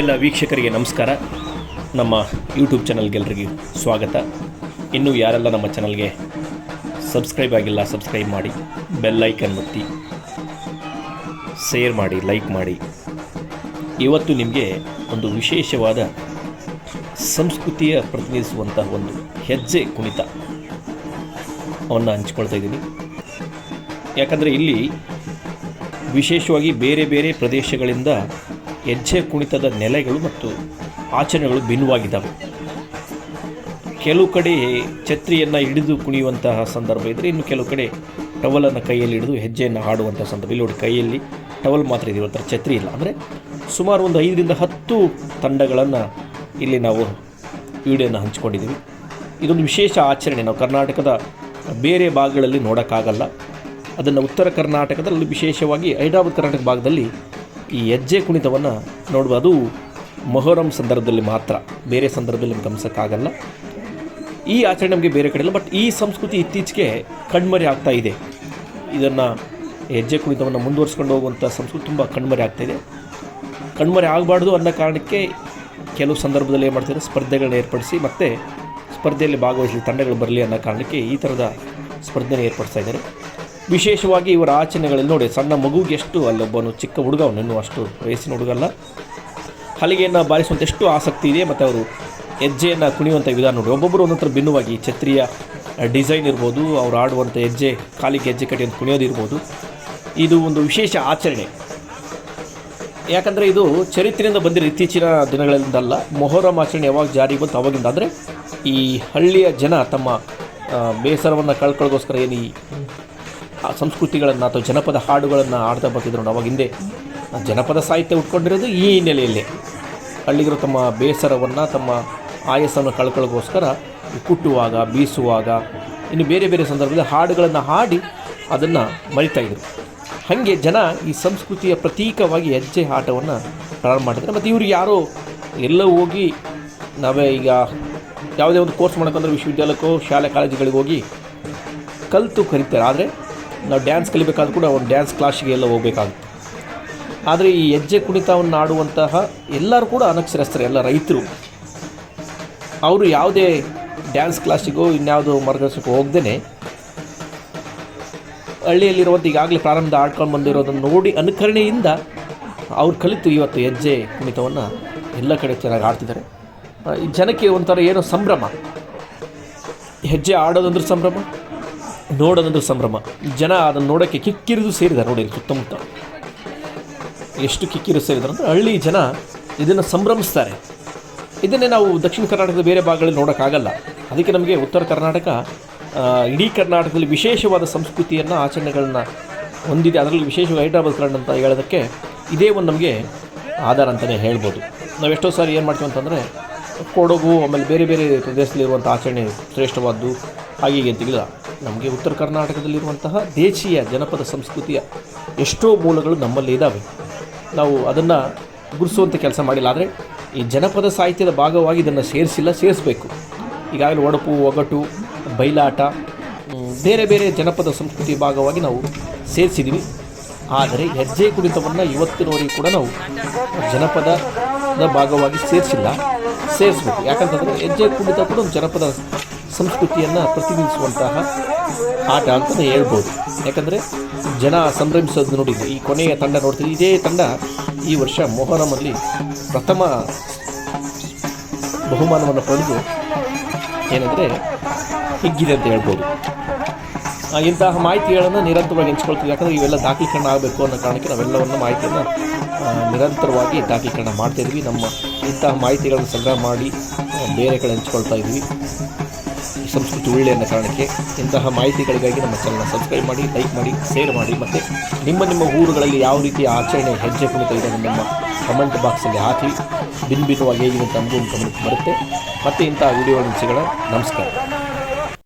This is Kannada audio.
ಎಲ್ಲ ವೀಕ್ಷಕರಿಗೆ ನಮಸ್ಕಾರ. ನಮ್ಮ ಯೂಟ್ಯೂಬ್ ಚಾನಲ್ಗೆಲ್ಲರಿಗೂ ಸ್ವಾಗತ. ಇನ್ನೂ ಯಾರೆಲ್ಲ ನಮ್ಮ ಚಾನಲ್ಗೆ ಸಬ್ಸ್ಕ್ರೈಬ್ ಆಗಿಲ್ಲ ಸಬ್ಸ್ಕ್ರೈಬ್ ಮಾಡಿ ಬೆಲ್ ಐಕನ್ ಒತ್ತಿ ಶೇರ್ ಮಾಡಿ ಲೈಕ್ ಮಾಡಿ. ಇವತ್ತು ನಿಮಗೆ ಒಂದು ವಿಶೇಷವಾದ ಸಂಸ್ಕೃತಿಯ ಪ್ರತಿನಿಧಿಸುವಂತಹ ಒಂದು ಹೆಜ್ಜೆ ಕುಣಿತ ಅವನ್ನು ಹಂಚ್ಕೊಳ್ತಾ ಇದ್ದೀನಿ. ಯಾಕಂದರೆ ಇಲ್ಲಿ ವಿಶೇಷವಾಗಿ ಬೇರೆ ಬೇರೆ ಪ್ರದೇಶಗಳಿಂದ ಹೆಜ್ಜೆ ಕುಣಿತದ ನೆಲೆಗಳು ಮತ್ತು ಆಚರಣೆಗಳು ಭಿನ್ನವಾಗಿದ್ದಾವೆ. ಕೆಲವು ಕಡೆ ಛತ್ರಿಯನ್ನು ಹಿಡಿದು ಕುಣಿಯುವಂತಹ ಸಂದರ್ಭ ಇದ್ದರೆ ಇನ್ನು ಕೆಲವು ಕಡೆ ಟವಲನ್ನು ಕೈಯಲ್ಲಿ ಹಿಡಿದು ಹೆಜ್ಜೆಯನ್ನು ಹಾಡುವಂಥ ಸಂದರ್ಭ. ಇಲ್ಲಿ ನೋಡಿ, ಕೈಯಲ್ಲಿ ಟವಲ್ ಮಾತ್ರ ಇದೆ, ಇವತ್ತರ ಛತ್ರಿ ಇಲ್ಲ. ಅಂದರೆ ಸುಮಾರು ಒಂದು ಐದರಿಂದ ಹತ್ತು ತಂಡಗಳನ್ನು ಇಲ್ಲಿ ನಾವು ವಿಡಿಯೋನ ಹಂಚ್ಕೊಂಡಿದ್ದೀವಿ. ಇದೊಂದು ವಿಶೇಷ ಆಚರಣೆ. ನಾವು ಕರ್ನಾಟಕದ ಬೇರೆ ಭಾಗಗಳಲ್ಲಿ ನೋಡೋಕ್ಕಾಗಲ್ಲ. ಅದನ್ನು ಉತ್ತರ ಕರ್ನಾಟಕದಲ್ಲಿ ವಿಶೇಷವಾಗಿ ಹೈದರಾಬಾದ್ ಕರ್ನಾಟಕ ಭಾಗದಲ್ಲಿ ಈ ಹೆಜ್ಜೆ ಕುಣಿತವನ್ನು ನೋಡ್ಬೋದು ಮೊಹರಂ ಸಂದರ್ಭದಲ್ಲಿ ಮಾತ್ರ. ಬೇರೆ ಸಂದರ್ಭದಲ್ಲಿ ನಮ್ಗೆ ಗಮನಿಸೋಕ್ಕಾಗಲ್ಲ. ಈ ಆಚರಣೆ ನಮಗೆ ಬೇರೆ ಕಡೆ ಇಲ್ಲ ಬಟ್ ಈ ಸಂಸ್ಕೃತಿ ಇತ್ತೀಚೆಗೆ ಕಣ್ಮರೆ ಆಗ್ತಾ ಇದೆ. ಇದನ್ನು ಹೆಜ್ಜೆ ಕುಣಿತವನ್ನು ಮುಂದುವರಿಸ್ಕೊಂಡು ಹೋಗುವಂಥ ಸಂಸ್ಕೃತಿ ತುಂಬ ಕಣ್ಮರೆ ಆಗ್ತಾ ಇದೆ. ಕಣ್ಮರೆ ಆಗಬಾರ್ದು ಅನ್ನೋ ಕಾರಣಕ್ಕೆ ಕೆಲವು ಸಂದರ್ಭದಲ್ಲಿ ಏನು ಮಾಡ್ತಾರೆ ಸ್ಪರ್ಧೆಗಳನ್ನ ಏರ್ಪಡಿಸಿ ಮತ್ತು ಸ್ಪರ್ಧೆಯಲ್ಲಿ ಭಾಗವಹಿಸಲಿ ತಂಡಗಳು ಬರಲಿ ಅನ್ನೋ ಕಾರಣಕ್ಕೆ ಈ ಥರದ ಸ್ಪರ್ಧೆನ ಏರ್ಪಡಿಸ್ತಾ ಇದ್ದಾರೆ. ವಿಶೇಷವಾಗಿ ಇವರ ಆಚರಣೆಗಳಲ್ಲಿ ನೋಡಿ, ಸಣ್ಣ ಮಗುಗೆ ಎಷ್ಟು ಅಲ್ಲೊಬ್ಬನು ಚಿಕ್ಕ ಹುಡುಗ, ಅವನು ಅಷ್ಟು ವಯಸ್ಸಿನ ಹುಡುಗಲ್ಲ. ಹಲಿಗೆಯನ್ನು ಬಾರಿಸುವಂಥ ಎಷ್ಟು ಆಸಕ್ತಿ ಇದೆ, ಮತ್ತು ಅವರು ಹೆಜ್ಜೆಯನ್ನು ಕುಣಿಯುವಂಥ ವಿಧಾನ ನೋಡಿ. ಒಬ್ಬೊಬ್ಬರು ಒಂದೊಂಥರ ಭಿನ್ನವಾಗಿ, ಛತ್ರಿಯ ಡಿಸೈನ್ ಇರ್ಬೋದು, ಅವ್ರು ಆಡುವಂಥ ಹೆಜ್ಜೆ, ಕಾಲಿಗೆ ಹೆಜ್ಜೆ ಕಟ್ಟಿ ಅಂತ ಕುಣಿಯೋದು ಇರ್ಬೋದು. ಇದು ಒಂದು ವಿಶೇಷ ಆಚರಣೆ. ಯಾಕಂದರೆ ಇದು ಚರಿತ್ರೆಯಿಂದ ಬಂದಿರೋ ಇತ್ತೀಚಿನ ದಿನಗಳಿಂದಲ್ಲ, ಮೊಹರಂ ಆಚರಣೆ ಯಾವಾಗ ಜಾರಿಗೆ ಬಂತು ಅವಾಗಿಂದ. ಅಂದರೆ ಈ ಹಳ್ಳಿಯ ಜನ ತಮ್ಮ ಬೇಸರವನ್ನು ಕಳ್ಕೊಳ್ಳೋಗೋಸ್ಕರ ಏನು ಈ ಆ ಸಂಸ್ಕೃತಿಗಳನ್ನು ಅಥವಾ ಜನಪದ ಹಾಡುಗಳನ್ನು ಆಡ್ತಾ ಬರ್ತಿದ್ರು ನೋಡಿ. ಅವಾಗ ಹಿಂದೆ ಜನಪದ ಸಾಹಿತ್ಯ ಉಟ್ಕೊಂಡಿರೋದು ಈ ಹಿನ್ನೆಲೆಯಲ್ಲಿ. ಹಳ್ಳಿಗರು ತಮ್ಮ ಬೇಸರವನ್ನು, ತಮ್ಮ ಆಯಸ್ಸನ್ನು ಕಳ್ಕೊಳ್ಳೋಕ್ಕೋಸ್ಕರ ಕುಟ್ಟುವಾಗ, ಬೀಸುವಾಗ, ಇನ್ನು ಬೇರೆ ಬೇರೆ ಸಂದರ್ಭದಲ್ಲಿ ಹಾಡುಗಳನ್ನು ಹಾಡಿ ಅದನ್ನು ಮರಿತಾಯಿದ್ರು ಹಾಗೆ ಜನ ಈ ಸಂಸ್ಕೃತಿಯ ಪ್ರತೀಕವಾಗಿ ಹೆಜ್ಜೆ ಆಟವನ್ನು ಪ್ರಾರಂಭ ಮಾಡಿದ್ರು. ಮತ್ತು ಇವರು ಯಾರೋ ಎಲ್ಲ ಹೋಗಿ ನಾವೇ ಈಗ ಯಾವುದೇ ಒಂದು ಕೋರ್ಸ್ ಮಾಡೋಕ್ಕಂದ್ರೆ ವಿಶ್ವವಿದ್ಯಾಲಯಕ್ಕೋ, ಶಾಲೆ ಕಾಲೇಜುಗಳಿಗೆ ಹೋಗಿ ಕಲಿತು ಕರಿತಾರೆ. ಆದರೆ ನಾವು ಡ್ಯಾನ್ಸ್ ಕಲಿಬೇಕಾದ್ರೂ ಕೂಡ ಒಂದು ಡ್ಯಾನ್ಸ್ ಕ್ಲಾಸಿಗೆ ಎಲ್ಲ ಹೋಗಬೇಕಾಗುತ್ತೆ. ಆದರೆ ಈ ಹೆಜ್ಜೆ ಕುಣಿತವನ್ನು ಆಡುವಂತಹ ಎಲ್ಲರೂ ಕೂಡ ಅನಕ್ಷರಸ್ಥರು, ಎಲ್ಲ ರೈತರು. ಅವರು ಯಾವುದೇ ಡ್ಯಾನ್ಸ್ ಕ್ಲಾಸಿಗೋ ಇನ್ಯಾವುದೋ ಮಾರ್ಗದರ್ಶಕ್ಕೆ ಹೋಗ್ದೇ ಹಳ್ಳಿಯಲ್ಲಿರುವಂಥ ಈಗಾಗಲೇ ಪ್ರಾರಂಭದ ಆಡ್ಕೊಂಡು ಬಂದಿರೋದನ್ನು ನೋಡಿ ಅನುಕರಣೆಯಿಂದ ಅವ್ರು ಕಲಿತು ಇವತ್ತು ಹೆಜ್ಜೆ ಕುಣಿತವನ್ನು ಎಲ್ಲ ಕಡೆ ಚೆನ್ನಾಗಿ ಆಡ್ತಿದ್ದಾರೆ. ಜನಕ್ಕೆ ಒಂಥರ ಏನೋ ಸಂಭ್ರಮ. ಹೆಜ್ಜೆ ಆಡೋದಂದ್ರೆ ಸಂಭ್ರಮ ನೋಡೋದಂದ್ರೆ ಸಂಭ್ರಮ. ಜನ ಅದನ್ನು ನೋಡೋಕ್ಕೆ ಕಿಕ್ಕಿರಿದು ಸೇರಿದ್ದಾರೆ ನೋಡಿ ಸುತ್ತಮುತ್ತ. ಎಷ್ಟು ಕಿಕ್ಕಿರಿದು ಸೇರಿದ್ದಾರೆ ಅಂದರೆ ಹಳ್ಳಿ ಜನ ಇದನ್ನು ಸಂಭ್ರಮಿಸ್ತಾರೆ. ಇದನ್ನೇ ನಾವು ದಕ್ಷಿಣ ಕರ್ನಾಟಕದ ಬೇರೆ ಭಾಗಗಳಲ್ಲಿ ನೋಡೋಕ್ಕಾಗಲ್ಲ. ಅದಕ್ಕೆ ನಮಗೆ ಉತ್ತರ ಕರ್ನಾಟಕ ಇಡೀ ಕರ್ನಾಟಕದಲ್ಲಿ ವಿಶೇಷವಾದ ಸಂಸ್ಕೃತಿಯನ್ನು, ಆಚರಣೆಗಳನ್ನ ಹೊಂದಿದೆ. ಅದರಲ್ಲಿ ವಿಶೇಷವಾಗಿ ಹೈದ್ರಾಬಾದ್ ಕರ್ನಾಟಕ ಅಂತ ಹೇಳೋದಕ್ಕೆ ಇದೇ ಒಂದು ನಮಗೆ ಆಧಾರ ಅಂತಲೇ ಹೇಳ್ಬೋದು. ನಾವು ಎಷ್ಟೋ ಸಾರಿ ಏನು ಮಾಡ್ತೀವಿ ಅಂತಂದರೆ ಕೊಡಗು, ಆಮೇಲೆ ಬೇರೆ ಬೇರೆ ಪ್ರದೇಶದಲ್ಲಿರುವಂಥ ಆಚರಣೆ ಶ್ರೇಷ್ಠವಾದ್ದು. ಹಾಗೆ ಅಂತಿಲ್ಲ ನಮಗೆ ಉತ್ತರ ಕರ್ನಾಟಕದಲ್ಲಿರುವಂತಹ ದೇಶೀಯ ಜನಪದ ಸಂಸ್ಕೃತಿಯ ಎಷ್ಟೋ ಮೂಲಗಳು ನಮ್ಮಲ್ಲಿ ಇದ್ದಾವೆ ನಾವು ಅದನ್ನು ಗುರುಸುವಂಥ ಕೆಲಸ ಮಾಡಿಲ್ಲ, ಆದರೆ ಈ ಜನಪದ ಸಾಹಿತ್ಯದ ಭಾಗವಾಗಿ ಇದನ್ನು ಸೇರಿಸಿಲ್ಲ, ಸೇರಿಸಬೇಕು. ಈಗಾಗಲೇ ಒಡಪು, ಒಗಟು ಬಯಲಾಟ ಬೇರೆ ಬೇರೆ ಜನಪದ ಸಂಸ್ಕೃತಿಯ ಭಾಗವಾಗಿ ನಾವು ಸೇರಿಸಿದ್ದೀವಿ ಆದರೆ ಹೆಜ್ಜೆ ಕುಣಿತವನ್ನು ಇವತ್ತಿನವರೆಗೂ ಕೂಡ ನಾವು ಜನಪದ ಭಾಗವಾಗಿ ಸೇರಿಸಿಲ್ಲ. ಸೇರಿಸ್ಬೇಕು ಯಾಕಂತಂದರೆ ಹೆಜ್ಜೆ ಕುಣಿತ ಕೂಡ ಒಂದು ಜನಪದ ಸಂಸ್ಕೃತಿಯನ್ನು ಪ್ರತಿನಿಧಿಸುವಂತಹ ಆಟ ಅಂತಲೇ ಹೇಳ್ಬೋದು. ಯಾಕಂದರೆ ಜನ ಸಂಭ್ರಮಿಸೋದು ನೋಡಿ, ಈ ಕೊನೆಯ ತಂಡ ನೋಡ್ತೀವಿ ಇದೇ ತಂಡ ಈ ವರ್ಷ ಮೊಹರಮಲ್ಲಿ ಪ್ರಥಮ ಬಹುಮಾನವನ್ನು ಪಡೆದು ಏನಂದರೆ ಹಿಗ್ಗಿದೆ ಅಂತ ಹೇಳ್ಬೋದು. ಇಂತಹ ಮಾಹಿತಿಗಳನ್ನು ನಿರಂತರವಾಗಿ ಹಂಚ್ಕೊಳ್ತೀವಿ. ಯಾಕಂದರೆ ಇವೆಲ್ಲ ದಾಖಲೀಕರಣ ಆಗಬೇಕು ಅನ್ನೋ ಕಾರಣಕ್ಕೆ ನಾವೆಲ್ಲವನ್ನು ಮಾಹಿತಿಯನ್ನು ನಿರಂತರವಾಗಿ ದಾಖಲೀಕರಣ ಮಾಡ್ತಾಯಿದ್ವಿ ನಮ್ಮ ಇಂತಹ ಮಾಹಿತಿಗಳನ್ನು ಸಂಗ್ರಹ ಮಾಡಿ ಬೇರೆ ಕಡೆ ಹಂಚ್ಕೊಳ್ತಾ ಇದ್ವಿ. ಸಂಸ್ಕೃತಿ ಒಳ್ಳೆ ಅನ್ನೋ ಕಾರಣಕ್ಕೆ ಇಂತಹ ಮಾಹಿತಿಗಳಿಗಾಗಿ ನಮ್ಮ ಚಾನಲ್ನ ಸಬ್ಸ್ಕ್ರೈಬ್ ಮಾಡಿ ಲೈಕ್ ಮಾಡಿ ಶೇರ್ ಮಾಡಿ. ಮತ್ತು ನಿಮ್ಮ ನಿಮ್ಮ ಊರುಗಳಲ್ಲಿ ಯಾವ ರೀತಿಯ ಆಚರಣೆ ಹೆಜ್ಜೆ ಕುಣಿತ ಇದೆ ನಮ್ಮ ಕಮೆಂಟ್ ಬಾಕ್ಸಲ್ಲಿ ಹಾಕಿ. ಭಿನ್ನ ಭಿನ್ನವಾಗಿ ಹೇಗಿದೆ ಅಂತ ನಮಗೂ ಬರುತ್ತೆ. ಮತ್ತು ಇಂತಹ ವಿಡಿಯೋ ಸಿಗೋಣ ನಮಸ್ಕಾರ.